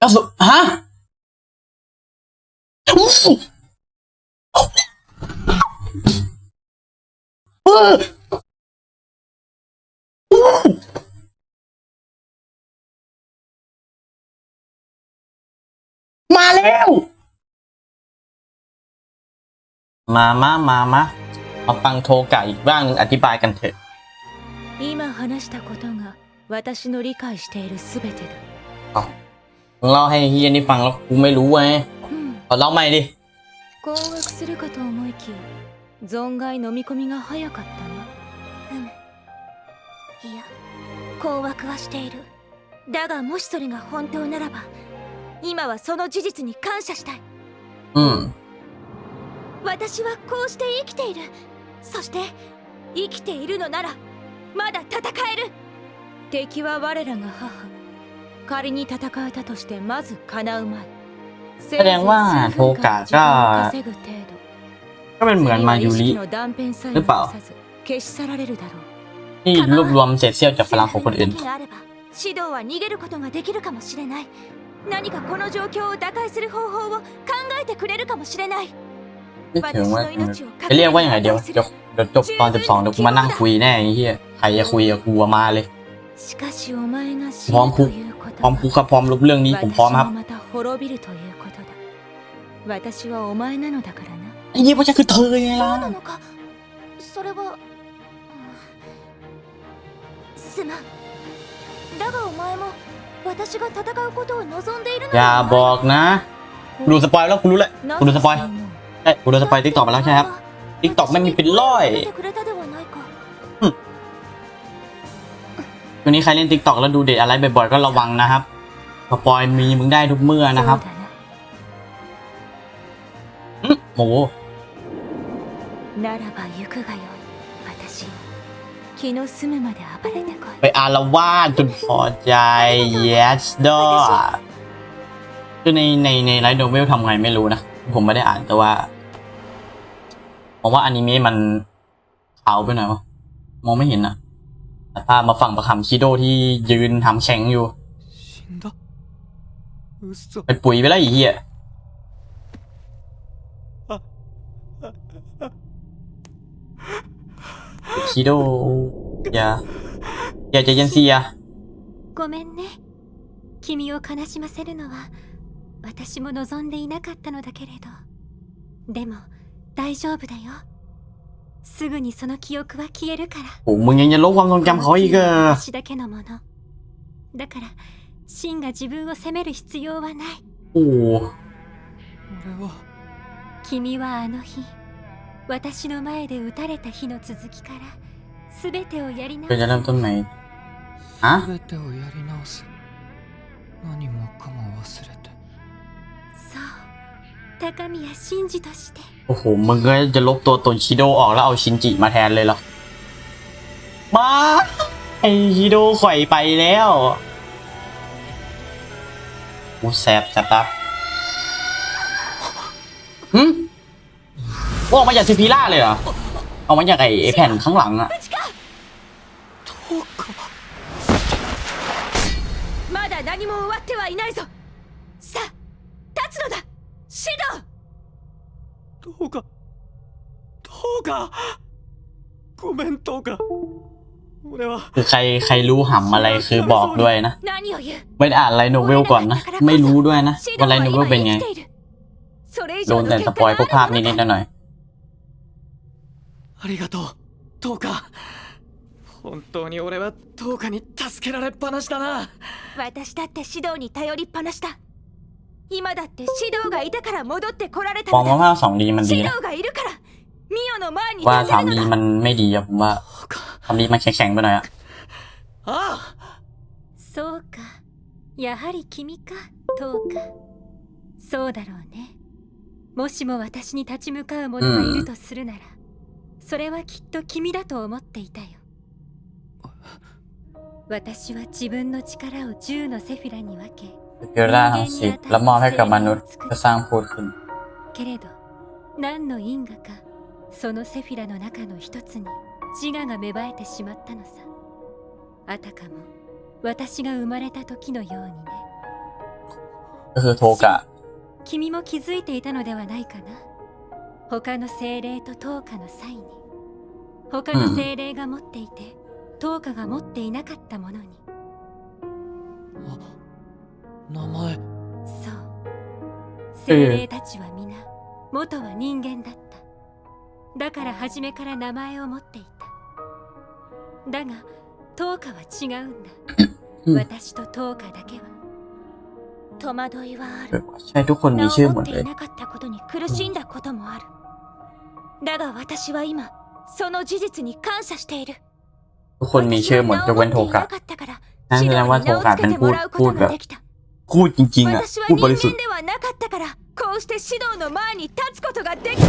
กระสุนฮะอู้เอออู้มาแล้ว มามามามามาฟังโทกะอีกบ้างหนึ่งอธิบายกันเถอะ 今話したことが私の理解しているすべてだ เล่าให้เฮียนี่ฟังแล้วกูไม่รู้ไง うん ขอเล่าใหม่ดิ 困惑するかと思いきや存外飲み込みが早かったなうむいや困惑はしているだがもしそれが本当ならば今はその事実に感謝したい อืม 私はこうして生きているそして生きているのならまだ戦える敵は我らが母 仮に戦えたとしてまず叶うまいせいぜいแสดงว่าโทกะก็ 稼ぐ程度 ก็เป็นเหมือนมายูริ 次の断片さえ หรือเปล่า 残さず消し去られるだろう ที่รวบรวมเศษเสี้ยวจากพลังของคนอื่น 政府の手があれば指導は逃げることができるかもしれない何かこの状況を打開する方法を考えてくれるかもしれない นึกถึงว่าจะเรียกว่าอย่างไรเดียวเดี๋ยวเดี๋ยวจบตอน 12 เดี๋ยวกูมานั่งคุยแน่ไอ้เหี้ยใครจะคุยกับกูอะมาเลย しかしお前が死 พร้อม ぬ คุ と ก いうこと พร้อมคุกครับพร้อมลบเรื่องนี้ผมพร้อมครับไอ้ยี่เพราะฉันคือเธอไงล่ะอย่าบอกนะดูสปอยแล้วคุณรู้แหละคุณดูสปอยเอ้ยคุณดูสปอยติ๊กตอกมาแล้วใช่ครับติ๊กตอกไม่มีเป็นร้อย วันนี้ใครเล่นติ๊กต็อกแล้วดูเด็ดอะไรบ่อยๆก็ระวังนะครับสปอยมีมึงได้ทุกเมื่อนะครับโอ้หไปอารวาสจนพอใจ yes ด้วยคือในในในไลท์โนเวลทำไงไม่รู้นะ ผมไม่ได้อ่านแต่ว่ามองว่าอนิเมะมันขาวไปหน่อยวะมองไม่เห็นอะ แต่ภาพมาฝั่งประคำชิโดที่ยืนทำแข็งอยู่ 死んだ嘘 เป็นปุ๋ยไปแล้วไอีเหี้ยชิโดอย่าอย่าใจเย็นสิอย่า ごめんね君を悲しませるのは私も望んでいなかったのだけれどでも大丈夫だよ すぐにその記憶は消えるから โอ้มึงยังจะลบความทรงจำเขาอีกเหรอ 私だけのものだからシンが自分を責める必要はない โอ้โห 俺は君はあの日私の前で撃たれた日の続きから全てをやり直 เราจะ す เริ่มต้นใหม่ฮะ 全てをやり直す何もかも忘れてそう 高宮真司として โอ้โห มึงก็จะลบตัวตนชิโดออกแล้วเอาชินจิมาแทนเลยเหรอ มาไอชิโดข่อยไปแล้วกูแสบจัดตักหึออกมาจากซิฟิล่าเลยเหรอออกมาจากไอไอ้แผ่นข้างหลังอะ どうかまだ何も終わってはいないぞさあ立つのだ シドどうかどうかごめんどうか俺は คือใครใครรู้หำอะไรคือบอกด้วยนะ 何を言う ไม่ได้อ่านไลท์โนเวลก่อนนะ ไม่รู้ด้วยนะ シド ว่าไล は ท์โนเวล 今 เป็น 生 ไง きているそれ以 โด 上 น の แต่ 結 ส 果 ปอย が พวกภา あ พ る นิดๆหน่อย ありがとうどうか本当に俺はどうかに助けられっぱなしだな私だって指導に頼りっぱなしだ 今だって指導がいたから戻ってこられた ๆมอง の ว่า だ ภาคสองดีมันดี 指 นะ 導がいるからミオの前に ว่า 立 สาม て ดี るの มั だ นไม่ดีอะผมว่า そうか สามดีมันแข็งๆไปหน่อยอะ ああそうかやはり君かトウカそうだろうねもしも私に立ち向かう者がいるとするなら、それはきっと君だと思っていたよ私は自分の力を10のセフィラに分け เกิดได้ทั้งสิบแล้วมอบให้กับมนุษย์เพื่อสร้างพูดขึ้น けれど何の因果かそのセフィラの中の一つに自我が芽生えてしまったのさあたかも私が生まれた時のようにね ก็คือโทกะ 君も気づいていたのではないかな他の精霊とトーカの際に他の精霊が持っていて、トーカが持っていなかったものに 名前そう精霊たちは皆元は人間だっただから初めから名前を持っていただがトーカは違うんだ、うん私とトーカだけは戸惑いはあ เอ る อใช่ทุกคนมี 名 ชื่อ を หม 持っ ด て เลย いなかったことに苦しんだこともあるだが私は今その事実に感謝している ทุกคนมีชื่อหมดยกเว้นโทกะ 私は名を持っていなかったから นั่น シ แส ド ด に งว่าโท 名を กะ つけ เป็น て พู も ด らうこ พูด と แบ が บ できた พูดจริงๆอ่ะ 私は พูด 人 บริสุท 間 ธิ์ ではなかったからこうして指導の前に立つことができた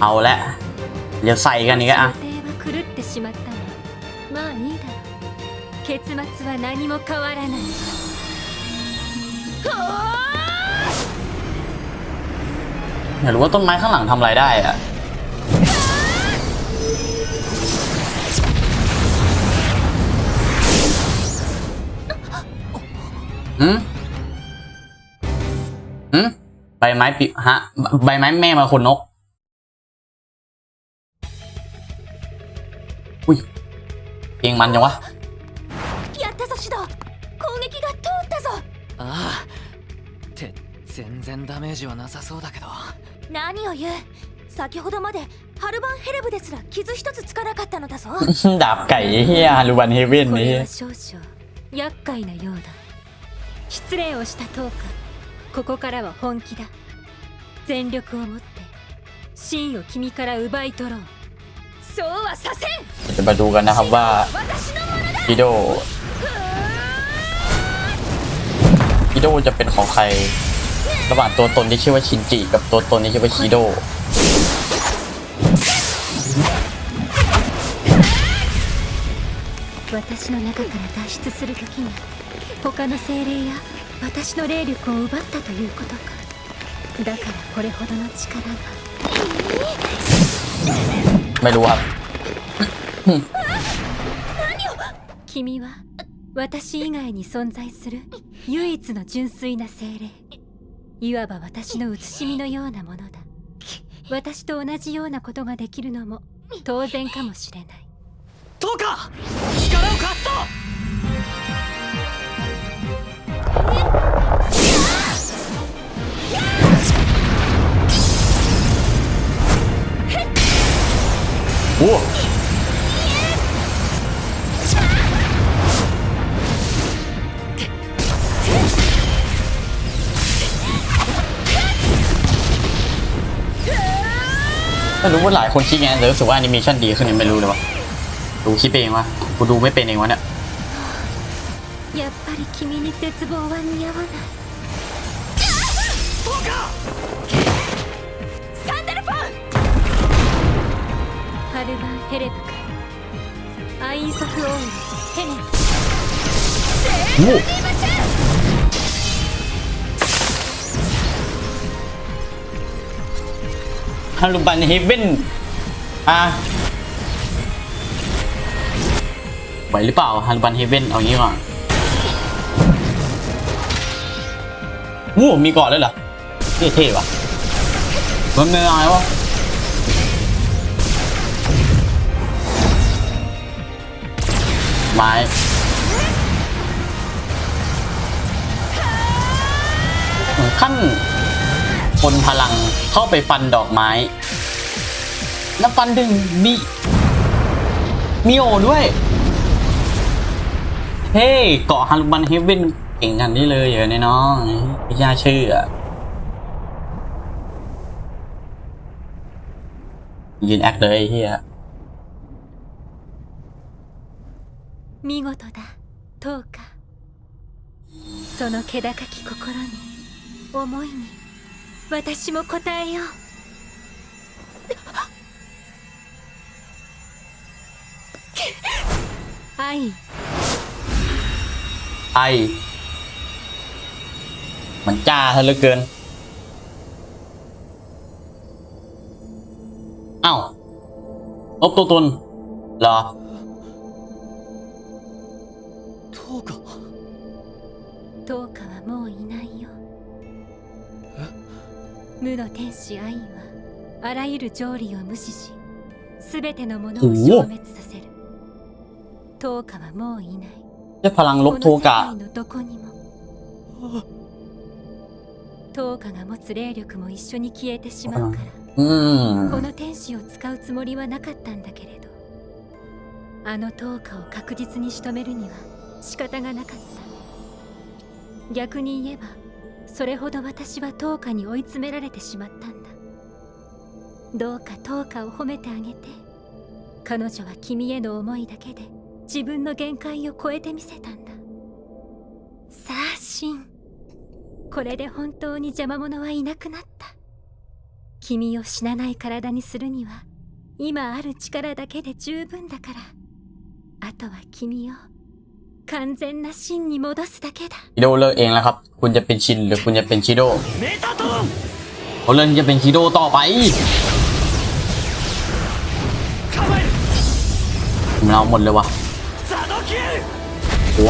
เอาละเดี๋ยวใส่กันอีกอะ 予定は狂ってしまったがまあいいだろう結末は何も変わらないはあ อยากรู้ว่าต้นไม้ข้างหลังทำอะไรได้อ่ะ อืมอืมใบไม้ปิฮะ ใบไม้แม่มาคนนก อุ้ยเพลงมันจังวะ やったぞ指導攻撃が通ったぞああって全然ダメージはなさそうだけど何を言う先ほどまでハルバンヘレブですら傷一つつかなかったのだぞ ดาบไก่เฮียฮารุบันเฮเว่น こ นี่ れは少々厄介なようだ 失礼をした10日ここからは本気だ全力を持って真を君から奪い取ろうそうはさせん จะมาดูกันนะครับว่า 私のものだ พิโดพิโดจะเป็นของใคร ระหว่างตัวตนที่ชื่อว่าชินจิกับตัวตนที่ชื่อว่าคิโด 私の中から脱出する時に他の精霊や私の霊力を奪ったということかだからこれほどの力が ไม่รู้ครับ 君は私以外に存在する唯一の純粋な精霊いわば私の写しみのようなものだ私と同じようなことができるのも当然かもしれないどう か力を貸すぞโอ้ไม่รู้ว่าหลายคนคิดไงแต่รู้สึกว่าแอนิเมชันดีขึ้นยังไม่รู้เลยวะ ดูคิดเองวะกูดูไม่เป็นเองวะเนี่ย やっぱり君に絶望は似合わないどうかサンダルフォンハルバンヘレブかアインソフオールヘネツ โอ้ฮารุบันเฮเว่นอ่ะ ไหวหรือเปล่าฮารุบันเฮเว่นเอางี้ก่อนโอ้มีเกาะเลยเหรอเท่ๆว่ะมันเป็นอะไรวะไม้ขั้นคนพลังเข้าไปฟันดอกไม้ แล้วฟันดึงมี มีโอด้วย เฮ้เกาะฮันบันเฮเว่นเก่งกันนี่เลยเหรอเนี่ยน้องไม่น่าเชื่อยืนแอคเลยไอ้เฮีย 見事だトーカその気高き心に思いに私も応えよう愛 ไอมันจ้าซะเหลือเกิน เอ้าลบตัวตนเหรอ どうか 10日はもういないよ無の天使アインはあらゆる条理を無視し全てのものを消滅させる10日はもういない ด้วยพลังล こ บ の โท 世 กะ 界のどこにも10日が持つ霊力も一緒に消えてしまうから อืม この天使を使うつもりはなかったんだけれどあの10日を確実に仕留めるには仕方がなかった逆に言えばそれほど私は10日に追い詰められてしまったんだどうか10日を褒めてあげて彼女は君への思いだけで 自分の限界を超えてみせたんださあシンこれで本当に邪魔者はいなくなった君を死なない体にするには今ある力だけで十分だからあとは君を完全な真に戻すだけだ ชิโดเลือกเองแล้วครับ คุณจะเป็นชินหรือคุณจะเป็นชิโด メタトロン เขาเลือกที่จะเป็นชิโดต่อไป 構える ผมเอาหมดเลยว่ะ ザドキエル โอ้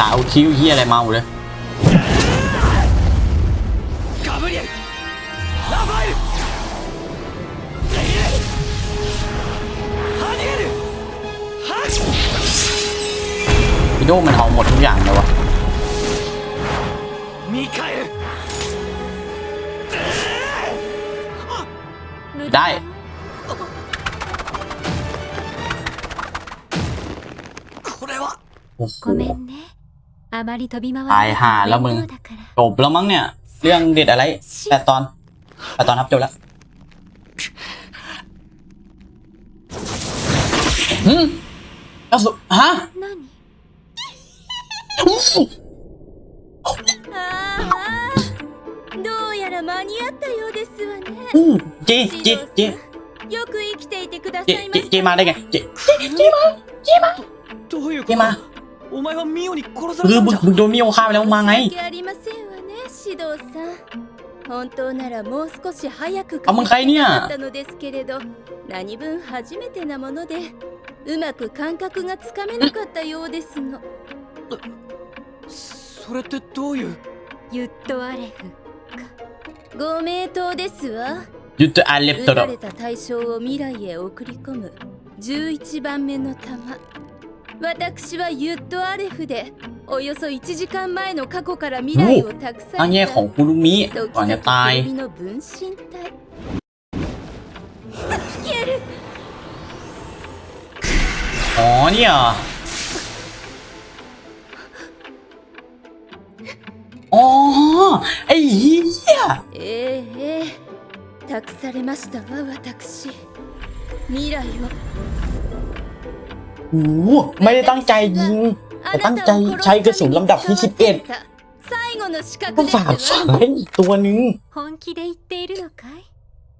ตาเอาคิ้วเฮียอะไรเมาหมดเลยพี่โดมันเอาหมดทุกอย่างเลยวะได้ โอ้โห ごめんねあまり飛び回る ตายห่าแล้วมึง 面倒だから จบแล้วมั้งเนี่ย เรื่องเด็ดอะไรแปดตอนแปดตอนครับจบแล้วหืมกระสุนฮะ 何ああどうやら間に合ったようですわね อู้เจเจเจ よく生きていてくださ เจ いま เจ し เจมาได้ไงเจเจมา どういうこ今と お前はミオに殺さ คื れ อ たん มึง じゃ มึงโดนมิโอฆ่าไปแล้วมึงมาไง 申し訳ありませんわね指導さん本当ならもう少し早くあもう一回ねかったのですけれど何分初めてなものでうまく感覚がつかめなかったようですのそれってどういうユットアレフかご名答ですわ ยุทธอาเลฟ 撃 ト た ロ れた対象を未来へ送り込む11番目の弾 私はユットアレフでおよそ1時間前の過去から未来を託さ ทางแง่ れ ของ た คุรุมิ ド ก่อน キ จะ サ ตาย キ組の分身体消える อ๋อเนี่ยเหรออ๋อไอ้เหี้ย ええええ託されましたわ私未来を โอ้โหไม่ได้ตั้งใจยิง あตั้งใจใช้กระสุนลำดับที่11 最後の資格 ก็ です ฝาก わ ฝังให้อีกตัวนึง 本気で言っているのかい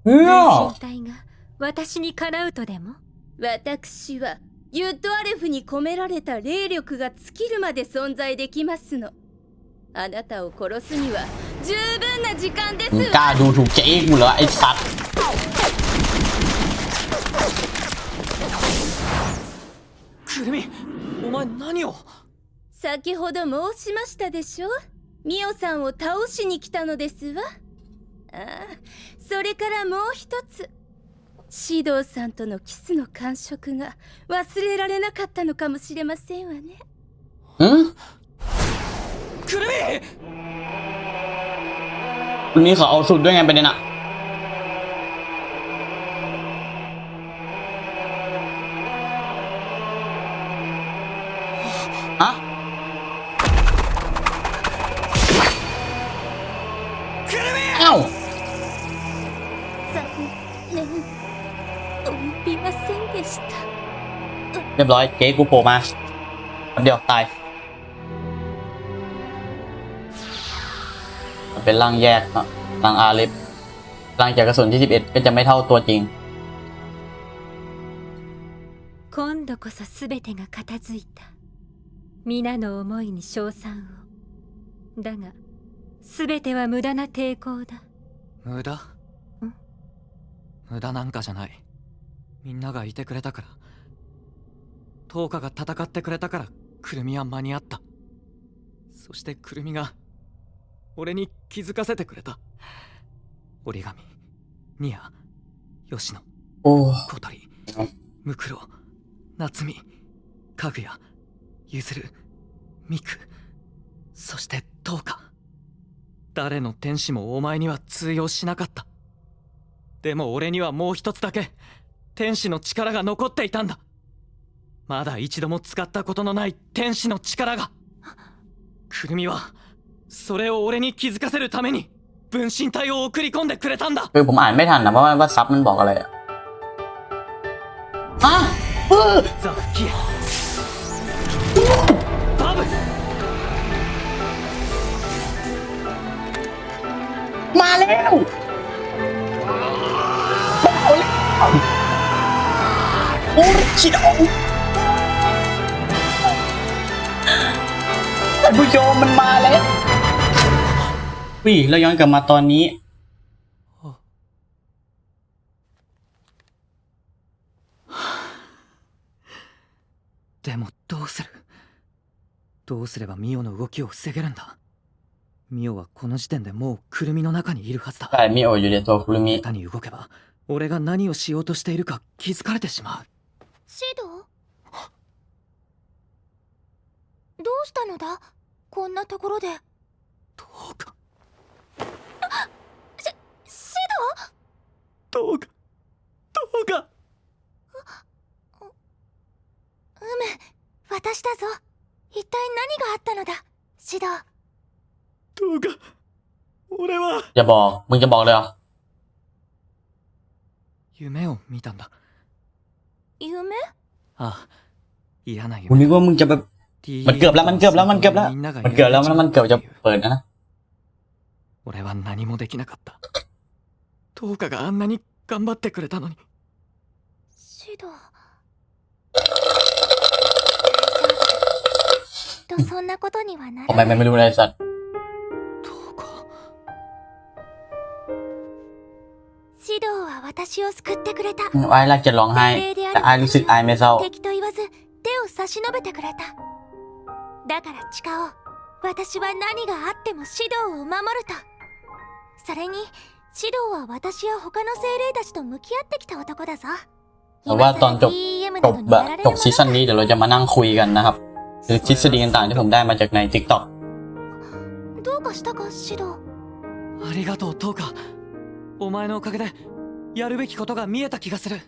เฮ้ย 分身体が私にかなうとでも私はユッドアレフに込められた霊力が尽きるまで存在できますのあなたを殺すには十分な時間です มึงกล้า わ ดูถูกเจ๊กูเหรอไอ้สัตว์ くるみお前何を先ほど申しましたでしょミオさんを倒しに来たのですわああそれからもう一つシドウさんとのキスの感触が忘れられなかったのかもしれませんわね หืม くるみ วันนี้เขาเอาสุดด้วยไงประเด็นอะ รียบร้อยเจ๊กูโผล่มาแป๊บเดียวตายมันเป็นร่างแยกอะร่างอาลิฟร่างจากกระสุนที่ 11 ก็จะไม่เท่าตัวจริง 今度こそ全てが片付いた皆の思いに称賛をだが全ては無駄な抵抗だ無駄無駄なんかじゃないみんながいてくれたから 10日が戦ってくれたからくるみは間に合った。そしてくるみが俺に気づかせてくれた。折り紙ニア吉野小鳥ムクロ夏美かぐやゆずるミクそしてトウカ。誰の天使もお前には通用しなかった。でも俺にはもう一つだけ天使の力が残っていたんだ。まだ一度も使ったことのない天使の力がくるみはそれを俺に気づかせるために分身体を送り込んでくれたんだ คือผมอ่านไม่ทันนะเพราะว่าว่าซับมันบอกอะไรอะอ่ะเออ ザ・フキエバブ มาแล้วโอ้ชิโดท่า นผู้ชมมันมาแล้ววิเราย้อนกลับมาตอนนี้ でもどうするどうすればミオの動きを防げるんだミオはこの時点でもうくるみの中にいるはずだ ใช่มิโออยู่ในตัวคุรุมิ 下手に動けば俺が何をしようとしているか気づかれてしまうシドどうしたのだ こんなところでどうかシどうかどうかドうむ私だぞ一体何があったのだシドどうか俺は อย่าบอกมึงจะบอกเลยเหรอ 夢を見たんだ夢ああ嫌な กูนึ 夢 กว่ามึงจะแบบ มันเกือบแล้วมันเกือบแล้วมันเกือบแล้ว みんなが มันเกือบแล้วมันเกือบจะ やられちまうっていう เปิดแล้วนะ 俺は何もできなかったトウカがあんなに頑張ってくれたのにシドきっとそんなことにはな ทำไม ら มัน ない ไม่รู้เลยสัตว์ トウカシドは私を救ってくれた ไอ้รักจะร้องไห้ 精霊であ แต่ る ไอ้รู้สึกไอ้ไม่เศร้า 敵と言わず手を差し伸べてくれた だからチカオ私は何があってもシドを守るとそれにシドは私や他の精霊たちと向き合ってきた男だぞ แต่ว่าตอนจบ DEM จ な บ どに แบ や บ られ จ る บซีซั่นนี้เดี๋ยวเราจะมานั่งคุยกันนะครับคือทฤษฎีต่างๆที่ผมได้มาจากใน t ิ k t o k どうかしたかシドありがとうトウカお前のおかげでやるべきことが見えた気がする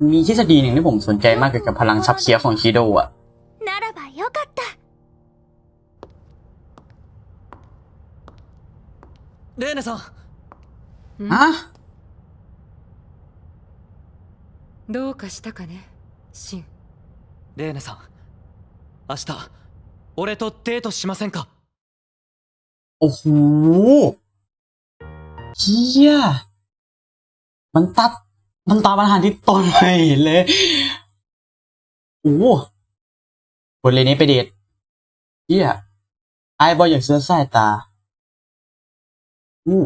มีทฤษฎีหนึ่งที่ผมสนใจมากเกี่ยวกับพลังซับเคียของคิโดอ่ะ ならばよかった レーネさん อะ どうかしたかねシンレーネさん明日俺とデートしませんか โอ้โหเฮียมันตัด มันตามปัญหาที่ต้นไม่เห็นเลย โอ้โหบนเลนนี้ไปเดทเฮียไอ้บอยอยากเสื้อสายตา อู้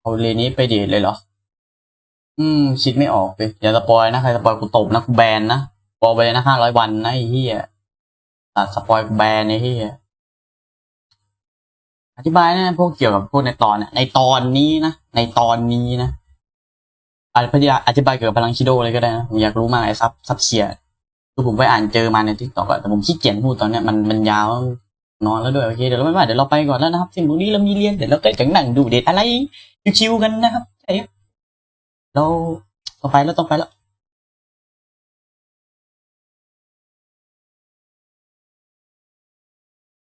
เอาเลนี้ไปเดทเลยเหรอ อืมคิดไม่ออกเลยอย่าสปอยนะใครสปอยกูตบนะกูแบนนะบอกไปเลยนะห้าร้อยวันนะไอ้เฮียตัดสปอยกูแบนไอ้เฮียอธิบายนะพวกเกี่ยวกับพวกในตอนนะในตอนนี้นะในตอนนี้นะอธิบายอธิบายเกี่ยวกับพลังชิโดเลยก็ได้นะผมอยากรู้มากไอ้ซับซับเชียคือผมไปอ่านเจอมาในทิกตอกอะแต่ผมขี้เกียจพูดตอนเนี้ยมันมันยาว นอนแล้วด้วยโอเคเดี๋ยวเราไม่ว่าเดี๋ยวเราไปก่อนแล้วนะครับสิ่งพวกนี้เรามีเรียนเดี๋ยวเราก็จะนั่งดูเด็ดอะไรชิวๆกันนะครับใช่ครับเราต้องไปแล้วต้องไปแล้ว